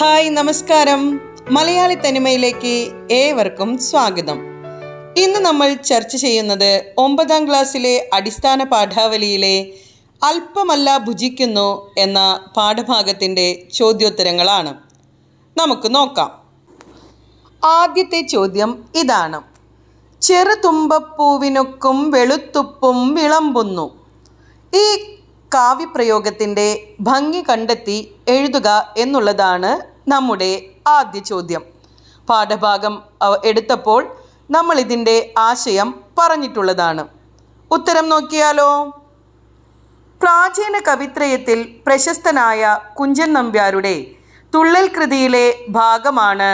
Hi നമസ്കാരം. മലയാളി തനിമയിലേക്ക് ഏവർക്കും സ്വാഗതം. ഇന്ന് നമ്മൾ ചർച്ച ചെയ്യുന്നത് ഒമ്പതാം ക്ലാസ്സിലെ അടിസ്ഥാന പാഠാവലിയിലെ അല്പമല്ല ഭുജിക്കുന്നു എന്ന പാഠഭാഗത്തിന്റെ ചോദ്യോത്തരങ്ങളാണ്. നമുക്ക് നോക്കാം. ആദ്യത്തെ ചോദ്യം ഇതാണ്. ചെറുതുമ്പപ്പൂവിനൊക്കും വെളുത്തുപ്പും വിളമ്പുന്നു. ഈ കാവ്യപ്രയോഗത്തിന്റെ ഭംഗി കണ്ടെത്തി എഴുതുക എന്നുള്ളതാണ് നമ്മുടെ ആദ്യ ചോദ്യം. പാഠഭാഗം എടുത്തപ്പോൾ നമ്മൾ ഇതിന്റെ ആശയം പറഞ്ഞിട്ടുള്ളതാണ്. ഉത്തരം നോക്കിയാലോ? പ്രാചീന കവിത്രയത്തിൽ പ്രശസ്തനായ കുഞ്ചൻ നമ്പ്യാരുടെ തുള്ളൽ കൃതിയിലെ ഭാഗമാണ്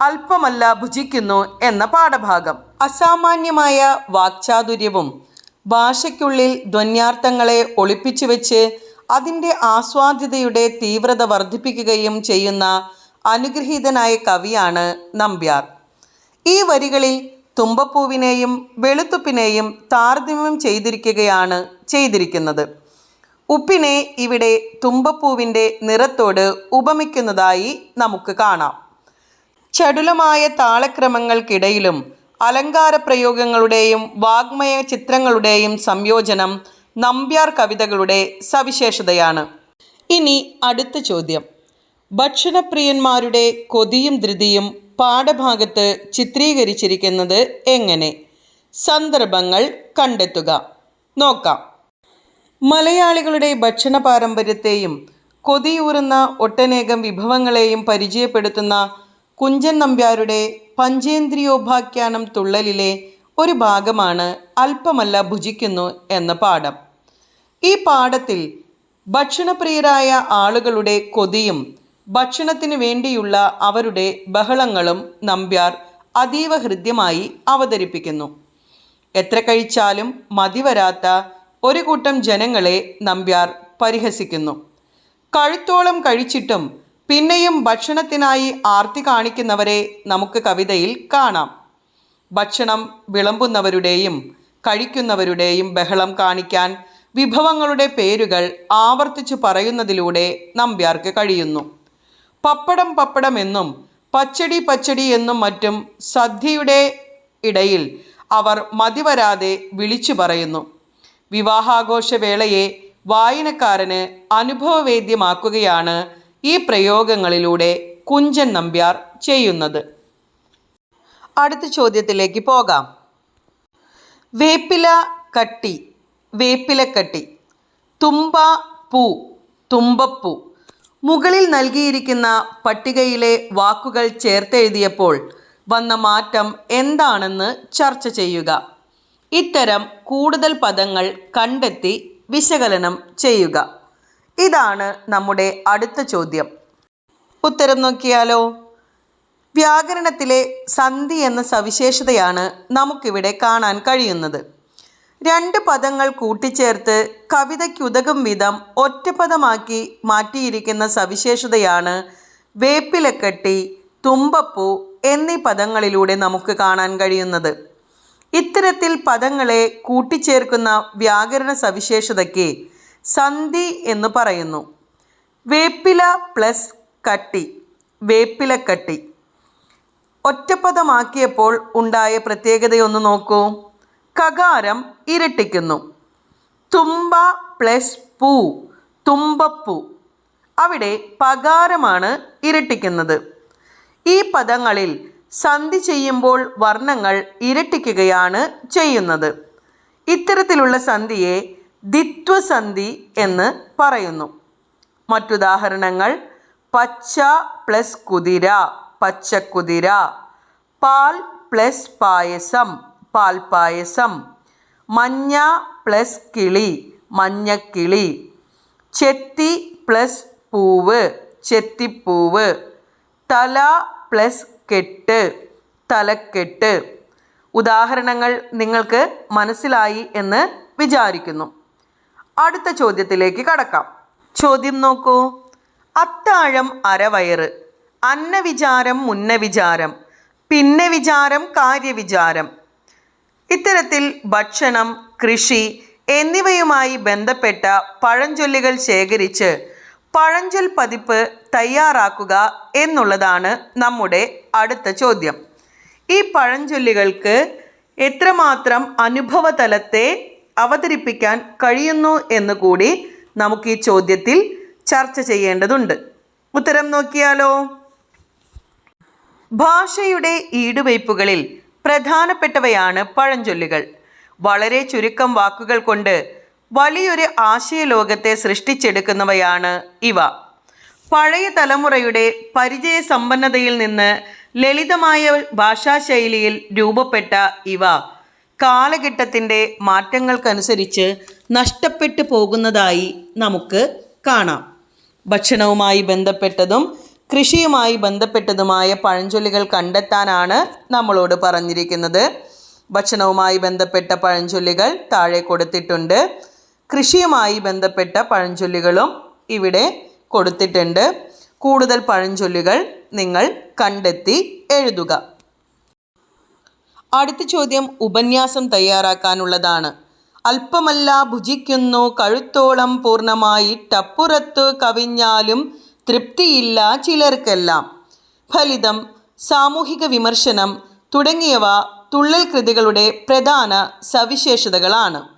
അല്പമല്ല ഭുജിക്കുന്നു എന്ന പാഠഭാഗം. അസാമാന്യമായ വാക്ചാതുര്യവും ഭാഷയ്ക്കുള്ളിൽ ധ്വന്യാർത്ഥങ്ങളെ ഒളിപ്പിച്ചു വെച്ച് അതിന്റെ ആസ്വാദ്യതയുടെ തീവ്രത വർദ്ധിപ്പിക്കുകയും ചെയ്യുന്ന അനുഗ്രഹീതനായ കവിയാണ് നമ്പ്യാർ. ഈ വരികളിൽ തുമ്പപ്പൂവിനെയും വെളുത്തുപ്പിനെയും താരതമ്യം ചെയ്തിരിക്കുകയാണ് ചെയ്തിരിക്കുന്നത്. ഉപ്പിനെ ഇവിടെ തുമ്പപ്പൂവിന്റെ നിറത്തോട് ഉപമിക്കുന്നതായി നമുക്ക് കാണാം. ചടുലമായ താളക്രമങ്ങൾക്കിടയിലും അലങ്കാര പ്രയോഗങ്ങളുടെയും വാഗ്മയ ചിത്രങ്ങളുടെയും സംയോജനം നമ്പ്യാർ കവിതകളുടെ സവിശേഷതയാണ്. ഇനി അടുത്ത ചോദ്യം. ഭക്ഷണപ്രിയന്മാരുടെ കൊതിയും ധൃതിയും പാഠഭാഗത്ത് ചിത്രീകരിച്ചിരിക്കുന്നത് എങ്ങനെ? സന്ദർഭങ്ങൾ കണ്ടെത്തുക. നോക്കാം. മലയാളികളുടെ ഭക്ഷണ പാരമ്പര്യത്തെയും കൊതിയൂറുന്ന ഒട്ടനേകം വിഭവങ്ങളെയും പരിചയപ്പെടുത്തുന്ന കുഞ്ചൻ നമ്പ്യാരുടെ പഞ്ചേന്ദ്രിയോപാഖ്യാനം തുള്ളലിലെ ഒരു ഭാഗമാണ് അല്പമല്ല ഭുജിക്കുന്നു എന്ന പാഠം. ഈ പാഠത്തിൽ ഭക്ഷണപ്രിയരായ ആളുകളുടെ കൊതിയും ഭക്ഷണത്തിന് വേണ്ടിയുള്ള അവരുടെ ബഹളങ്ങളും നമ്പ്യാർ അതീവ ഹൃദ്യമായി അവതരിപ്പിക്കുന്നു. എത്ര കഴിച്ചാലും മതി വരാത്ത ഒരു കൂട്ടം ജനങ്ങളെ നമ്പ്യാർ പരിഹസിക്കുന്നു. കഴുത്തോളം കഴിച്ചിട്ടും പിന്നെയും ഭക്ഷണത്തിനായി ആർത്തി കാണിക്കുന്നവരെ നമുക്ക് കവിതയിൽ കാണാം. ഭക്ഷണം വിളമ്പുന്നവരുടെയും കഴിക്കുന്നവരുടെയും ബഹളം കാണിക്കാൻ വിഭവങ്ങളുടെ പേരുകൾ ആവർത്തിച്ചു പറയുന്നതിലൂടെ നമ്പ്യാർക്ക് കഴിയുന്നു. പപ്പടം പപ്പടം എന്നും പച്ചടി പച്ചടി എന്നും മറ്റും സദ്യയുടെ ഇടയിൽ അവർ മതിവരാതെ വിളിച്ചു പറയുന്നു. വിവാഹാഘോഷവേളയെ വായനക്കാരന് അനുഭവവേദ്യമാക്കുകയാണ് ഈ പ്രയോഗങ്ങളിലൂടെ കുഞ്ചൻ നമ്പ്യാർ ചെയ്യുന്നത്. അടുത്ത ചോദ്യത്തിലേക്ക് പോകാം. വേപ്പില കട്ടി വേപ്പിലക്കട്ടി തുമ്പ പൂ തുമ്പപ്പൂ. മുകളിൽ നൽകിയിരിക്കുന്ന പട്ടികയിലെ വാക്കുകൾ ചേർത്തെഴുതിയപ്പോൾ വന്ന മാറ്റം എന്താണെന്ന് ചർച്ച ചെയ്യുക. ഇത്തരം കൂടുതൽ പദങ്ങൾ കണ്ടെത്തി വിശകലനം ചെയ്യുക. ഇതാണ് നമ്മുടെ അടുത്ത ചോദ്യം. ഉത്തരം നോക്കിയാലോ? വ്യാകരണത്തിലെ സന്ധി എന്ന സവിശേഷതയാണ് നമുക്കിവിടെ കാണാൻ കഴിയുന്നത്. രണ്ട് പദങ്ങൾ കൂട്ടിച്ചേർത്ത് കവിതയ്ക്കുതകും വിധം ഒറ്റപ്പദമാക്കി മാറ്റിയിരിക്കുന്ന സവിശേഷതയാണ് വേപ്പിലക്കെട്ടി തുമ്പപ്പൂ എന്നീ പദങ്ങളിലൂടെ നമുക്ക് കാണാൻ കഴിയുന്നത്. ഇത്തരത്തിൽ പദങ്ങളെ കൂട്ടിച്ചേർക്കുന്ന വ്യാകരണ സവിശേഷതയ്ക്ക് സന്ധി എന്ന് പറയുന്നു. വേപ്പില പ്ലസ് കട്ടി വേപ്പിലക്കട്ടി ഒറ്റപ്പദമാക്കിയപ്പോൾ ഉണ്ടായ പ്രത്യേകതയൊന്ന് നോക്കൂ. കകാരം ഇരട്ടിക്കുന്നു. തുമ്പ പ്ലസ് പൂ തുമ്പപ്പൂ. അവിടെ പകാരമാണ് ഇരട്ടിക്കുന്നത്. ഈ പദങ്ങളിൽ സന്ധി ചെയ്യുമ്പോൾ വർണങ്ങൾ ഇരട്ടിക്കുകയാണ് ചെയ്യുന്നത്. ഇത്തരത്തിലുള്ള സന്ധിയെ ദ്വിത്വസന്ധി എന്ന് പറയുന്നു. മറ്റുദാഹരണങ്ങൾ പച്ച പ്ലസ് കുതിര പച്ചക്കുതിര പാൽ പ്ലസ് പായസം പാൽപ്പായസം മഞ്ഞ പ്ലസ് കിളി മഞ്ഞക്കിളി ചെത്തി പ്ലസ് പൂവ് ചെത്തിപ്പൂവ് തല പ്ലസ് കെട്ട് തലക്കെട്ട്. ഉദാഹരണങ്ങൾ നിങ്ങൾക്ക് മനസ്സിലായി എന്ന് വിചാരിക്കുന്നു. അടുത്ത ചോദ്യത്തിലേക്ക് കടക്കാം. ചോദ്യം നോക്കൂ. അത്താഴം അരവയറ് അന്നവിചാരം മുന്നവിചാരം പിന്നെ വിചാരം കാര്യവിചാരം. ഇത്തരത്തിൽ ഭക്ഷണം കൃഷി എന്നിവയുമായി ബന്ധപ്പെട്ട പഴഞ്ചൊല്ലുകൾ ശേഖരിച്ച് പഴഞ്ചൊൽ പതിപ്പ് തയ്യാറാക്കുക എന്നുള്ളതാണ് നമ്മുടെ അടുത്ത ചോദ്യം. ഈ പഴഞ്ചൊല്ലുകൾക്ക് എത്രമാത്രം അനുഭവതലത്തെ അവതരിപ്പിക്കാൻ കഴിയുന്നു എന്ന് കൂടി നമുക്ക് ഈ ചോദ്യത്തിൽ ചർച്ച ചെയ്യേണ്ടതുണ്ട്. ഉത്തരം നോക്കിയാലോ? ഭാഷയുടെ ഈടുവയ്പ്പുകളിൽ പ്രധാനപ്പെട്ടവയാണ് പഴഞ്ചൊല്ലുകൾ. വളരെ ചുരുക്കം വാക്കുകൾ കൊണ്ട് വലിയൊരു ആശയലോകത്തെ സൃഷ്ടിച്ചെടുക്കുന്നവയാണ് ഇവ. പഴയ തലമുറയുടെ പരിചയ സമ്പന്നതയിൽ നിന്ന് ലളിതമായ ഭാഷാശൈലിയിൽ രൂപപ്പെട്ട ഇവ. കാലഘട്ടത്തിന്റെ മാറ്റങ്ങൾക്കനുസരിച്ച് നഷ്ടപ്പെട്ടു പോകുന്നതായി നമുക്ക് കാണാം. ഭക്ഷണവുമായി ബന്ധപ്പെട്ടതും കൃഷിയുമായി ബന്ധപ്പെട്ടതുമായ പഴഞ്ചൊല്ലുകൾ കണ്ടെത്താനാണ് നമ്മളോട് പറഞ്ഞിരിക്കുന്നത്. ഭക്ഷണവുമായി ബന്ധപ്പെട്ട പഴഞ്ചൊല്ലുകൾ താഴെ കൊടുത്തിട്ടുണ്ട്. കൃഷിയുമായി ബന്ധപ്പെട്ട പഴഞ്ചൊല്ലുകളും ഇവിടെ കൊടുത്തിട്ടുണ്ട്. കൂടുതൽ പഴഞ്ചൊല്ലുകൾ നിങ്ങൾ കണ്ടെത്തി എഴുതുക. അടുത്ത ചോദ്യം ഉപന്യാസം തയ്യാറാക്കാനുള്ളതാണ്. അല്പമല്ല ഭുജിക്കുന്നു കഴുത്തോളം പൂർണമായി ടപ്പുറത്ത് കവിഞ്ഞാലും തൃപ്തിയില്ല ചിലർക്കെല്ലാം. ഫലിതം സാമൂഹിക വിമർശനം തുടങ്ങിയവ തുള്ളൽ കൃതികളുടെ പ്രധാന സവിശേഷതകളാണ്.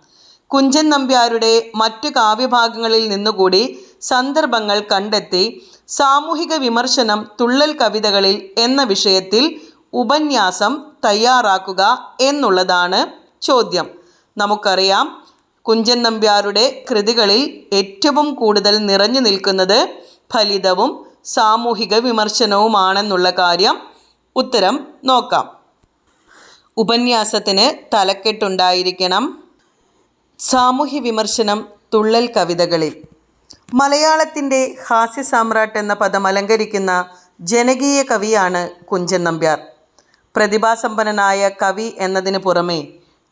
കുഞ്ചൻ നമ്പ്യാരുടെ മറ്റ് കാവ്യഭാഗങ്ങളിൽ നിന്നുകൂടി സന്ദർഭങ്ങൾ കണ്ടെത്തി സാമൂഹിക വിമർശനം തുള്ളൽ കവിതകളിൽ എന്ന വിഷയത്തിൽ ഉപന്യാസം തയ്യാറാക്കുക എന്നുള്ളതാണ് ചോദ്യം. നമുക്കറിയാം കുഞ്ചൻ നമ്പ്യാരുടെ കൃതികളിൽ ഏറ്റവും കൂടുതൽ നിറഞ്ഞു നിൽക്കുന്നത് ഫലിതവും സാമൂഹിക വിമർശനവുമാണെന്നുള്ള കാര്യം. ഉത്തരം നോക്കാം. ഉപന്യാസത്തിന് തലക്കെട്ടുണ്ടായിരിക്കണം. സാമൂഹ്യ വിമർശനം തുള്ളൽ കവിതകളിൽ. മലയാളത്തിന്റെ ഹാസ്യ സാമ്രാട്ട് എന്ന പദം അലങ്കരിക്കുന്ന ജനകീയ കവിയാണ് കുഞ്ചൻ നമ്പ്യാർ. പ്രതിഭാസമ്പന്നനായ കവി എന്നതിന് പുറമെ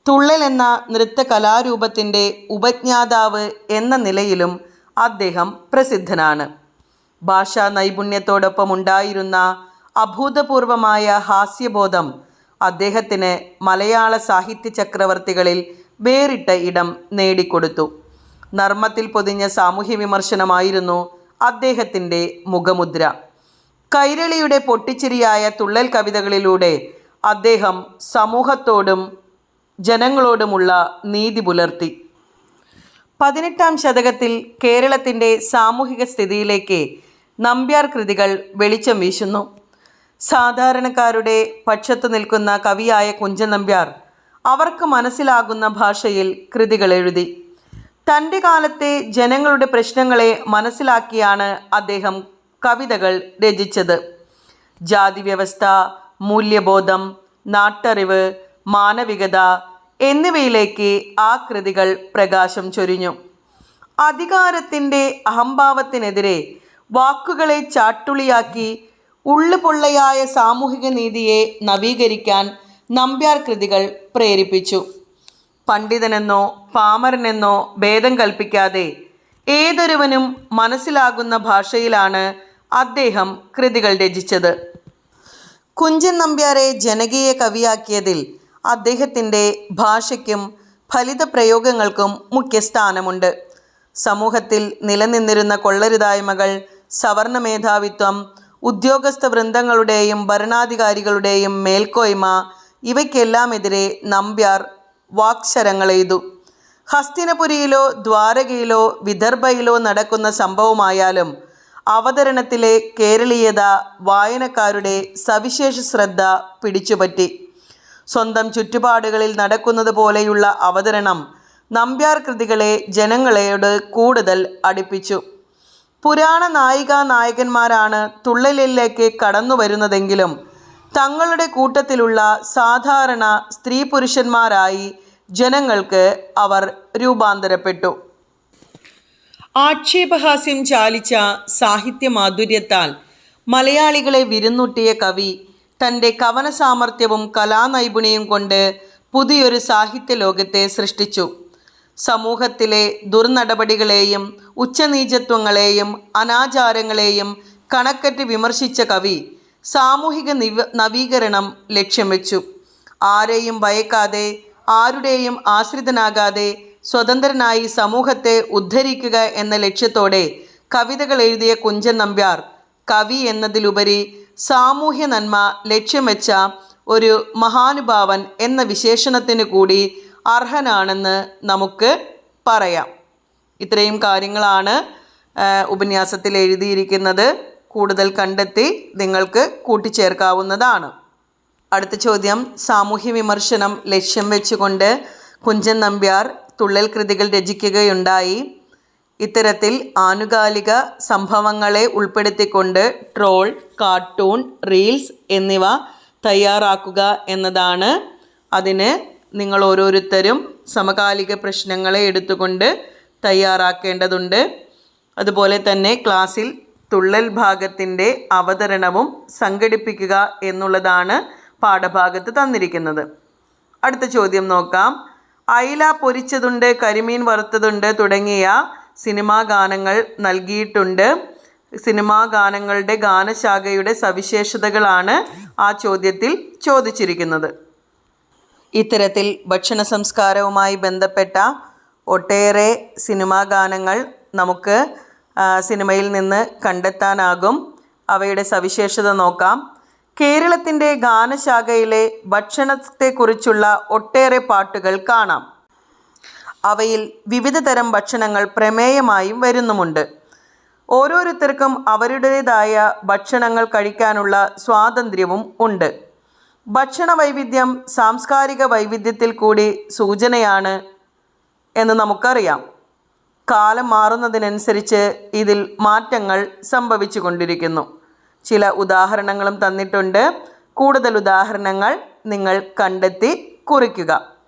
തുള്ളൽ എന്ന നൃത്ത കലാരൂപത്തിന്റെ ഉപജ്ഞാതാവ് എന്ന നിലയിലും അദ്ദേഹം പ്രസിദ്ധനാണ്. ഭാഷാ നൈപുണ്യത്തോടൊപ്പം ഉണ്ടായിരുന്ന അഭൂതപൂർവമായ ഹാസ്യബോധം അദ്ദേഹത്തിന് മലയാള സാഹിത്യ ചക്രവർത്തികളിൽ വേറിട്ട ഇടം നേടിക്കൊടുത്തു. നർമ്മത്തിൽ പൊതിഞ്ഞ സാമൂഹ്യ വിമർശനമായിരുന്നു അദ്ദേഹത്തിന്റെ മുഖമുദ്ര. കൈരളിയുടെ പൊട്ടിച്ചിരിയായ തുള്ളൽ കവിതകളിലൂടെ അദ്ദേഹം സമൂഹത്തോടും ജനങ്ങളോടുമുള്ള നീതി പുലർത്തി. പതിനെട്ടാം ശതകത്തിൽ കേരളത്തിന്റെ സാമൂഹിക സ്ഥിതിയിലേക്ക് നമ്പ്യാർ കൃതികൾ വെളിച്ചം വീശുന്നു. സാധാരണക്കാരുടെ പക്ഷത്തു നിൽക്കുന്ന കവിയായ കുഞ്ചൻ നമ്പ്യാർ അവർക്ക് മനസ്സിലാകുന്ന ഭാഷയിൽ കൃതികൾ എഴുതി. തന്റെ കാലത്തെ ജനങ്ങളുടെ പ്രശ്നങ്ങളെ മനസ്സിലാക്കിയാണ് അദ്ദേഹം കവിതകൾ രചിച്ചത്. ജാതി വ്യവസ്ഥ മൂല്യബോധം നാട്ടറിവ് മാനവികത എന്നിവയിലേക്ക് ആ കൃതികൾ പ്രകാശം ചൊരിഞ്ഞു. അധികാരത്തിന്റെ അഹംഭാവത്തിനെതിരെ വാക്കുകളെ ചാട്ടുളിയാക്കി ഉള്ളുപൊള്ളയായ സാമൂഹിക നീതിയെ നവീകരിക്കാൻ നമ്പ്യാർ കൃതികൾ പ്രേരിപ്പിച്ചു. പണ്ഡിതനെന്നോ പാമരനെന്നോ ഭേദം കൽപ്പിക്കാതെ ഏതൊരുവനും മനസ്സിലാകുന്ന ഭാഷയിലാണ് അദ്ദേഹം കൃതികൾ രചിച്ചത്. കുഞ്ചൻ നമ്പ്യാരെ ജനകീയ കവിയാക്കിയതിൽ അദ്ദേഹത്തിന്റെ ഭാഷയ്ക്കും ഫലിത പ്രയോഗങ്ങൾക്കും മുഖ്യ സ്ഥാനമുണ്ട്. സമൂഹത്തിൽ നിലനിന്നിരുന്ന കൊള്ളരുതായ്മകൾ സവർണ മേധാവിത്വം ഉദ്യോഗസ്ഥ വൃന്ദങ്ങളുടെയും ഭരണാധികാരികളുടെയും മേൽക്കോയ്മ ഇവയ്ക്കെല്ലാമെതിരെ നമ്പ്യാർ വാക്ശരങ്ങളെയ്തു. ഹസ്തിനപുരിയിലോ ദ്വാരകയിലോ വിദർഭയിലോ നടക്കുന്ന സംഭവമായാലും അവതരണത്തിലെ കേരളീയത വായനക്കാരുടെ സവിശേഷ ശ്രദ്ധ പിടിച്ചുപറ്റി. സ്വന്തം ചുറ്റുപാടുകളിൽ നടക്കുന്നത് പോലെയുള്ള അവതരണം നമ്പ്യാർ കൃതികളെ ജനങ്ങളോട് കൂടുതൽ അടുപ്പിച്ചു. പുരാണ നായിക നായകന്മാരാണ് തുള്ളലിലേക്ക് കടന്നു വരുന്നതെങ്കിലും തങ്ങളുടെ കൂട്ടത്തിലുള്ള സാധാരണ സ്ത്രീ പുരുഷന്മാരായി ജനങ്ങൾക്ക് അവർ രൂപാന്തരപ്പെട്ടു. ആക്ഷേപഹാസ്യം ചാലിച്ച സാഹിത്യ മാധുര്യത്താൽ മലയാളികളെ വിരുന്നൂട്ടിയ കവി തന്റെ കവന സാമർഥ്യവും കലാനൈപുണ്യവും കൊണ്ട് പുതിയൊരു സാഹിത്യ ലോകത്തെ സൃഷ്ടിച്ചു. സമൂഹത്തിലെ ദുർനടപടികളെയും ഉച്ചനീചത്വങ്ങളെയും അനാചാരങ്ങളെയും കണക്കറ്റ് വിമർശിച്ച കവി സാമൂഹിക നിവ നവീകരണം ലക്ഷ്യം വെച്ചു. ആരെയും ഭയക്കാതെ ആരുടെയും ആശ്രിതനാകാതെ സ്വതന്ത്രനായി സമൂഹത്തെ ഉദ്ധരിക്കുക എന്ന ലക്ഷ്യത്തോടെ കവിതകൾ എഴുതിയ കുഞ്ചൻ നമ്പ്യാർ കവി എന്നതിലുപരി സാമൂഹ്യ നന്മ ലക്ഷ്യം വെച്ച ഒരു മഹാനുഭാവൻ എന്ന വിശേഷണത്തിന് കൂടി അർഹനാണെന്ന് നമുക്ക് പറയാം. ഇത്രയും കാര്യങ്ങളാണ് ഉപന്യാസത്തിൽ എഴുതിയിരിക്കുന്നത്. കൂടുതൽ കണ്ടെത്തി നിങ്ങൾക്ക് കൂട്ടിച്ചേർക്കാവുന്നതാണ്. അടുത്ത ചോദ്യം സാമൂഹ്യ വിമർശനം ലക്ഷ്യം വെച്ചുകൊണ്ട് കുഞ്ചൻ നമ്പ്യാർ തുള്ളൽ കൃതികൾ രചിക്കുകയുണ്ടായി. ഇത്തരത്തിൽ ആനുകാലിക സംഭവങ്ങളെ ഉൾപ്പെടുത്തിക്കൊണ്ട് ട്രോൾ കാർട്ടൂൺ റീൽസ് എന്നിവ തയ്യാറാക്കുക എന്നതാണ്. അതിന് നിങ്ങൾ ഓരോരുത്തരും സമകാലിക പ്രശ്നങ്ങളെ എടുത്തുകൊണ്ട് തയ്യാറാക്കേണ്ടതുണ്ട്. അതുപോലെ തന്നെ ക്ലാസ്സിൽ തുള്ളൽ ഭാഗത്തിന്റെ അവതരണവും സംഘടിപ്പിക്കുക എന്നുള്ളതാണ് പാഠഭാഗത്ത് തന്നിരിക്കുന്നത്. അടുത്ത ചോദ്യം നോക്കാം. അയില പൊരിച്ചതുണ്ട് കരിമീൻ വറുത്തതുണ്ട് തുടങ്ങിയ സിനിമാ ഗാനങ്ങൾ നൽകിയിട്ടുണ്ട്. സിനിമാ ഗാനങ്ങളുടെ ഗാനശാഖയുടെ സവിശേഷതകളാണ് ആ ചോദ്യത്തിൽ ചോദിച്ചിരിക്കുന്നത്. ഇത്തരത്തിൽ ഭക്ഷണ സംസ്കാരവുമായി ബന്ധപ്പെട്ട ഒട്ടേറെ സിനിമാ ഗാനങ്ങൾ നമുക്ക് സിനിമയിൽ നിന്ന് കണ്ടെത്താനാകും. അവയുടെ സവിശേഷത നോക്കാം. കേരളത്തിന്റെ ഗാനശാഖയിലെ ഭക്ഷണത്തെക്കുറിച്ചുള്ള ഒട്ടേറെ പാട്ടുകൾ കാണാം. അവയിൽ വിവിധ തരം ഭക്ഷണങ്ങൾ പ്രമേയമായും വരുന്നുമുണ്ട്. ഓരോരുത്തർക്കും അവരുടേതായ ഭക്ഷണങ്ങൾ കഴിക്കാനുള്ള സ്വാതന്ത്ര്യവും ഉണ്ട്. ഭക്ഷണ വൈവിധ്യം സാംസ്കാരിക വൈവിധ്യത്തിൽ കൂടി സൂചനയാണ് എന്ന് നമുക്കറിയാം. കാലം മാറുന്നതിനനുസരിച്ച് ഇതിൽ മാറ്റങ്ങൾ സംഭവിച്ചു കൊണ്ടിരിക്കുന്നു ചില ഉദാഹരണങ്ങളും തന്നിട്ടുണ്ട്. കൂടുതൽ ഉദാഹരണങ്ങൾ നിങ്ങൾ കണ്ടെത്തി കുറിക്കുക.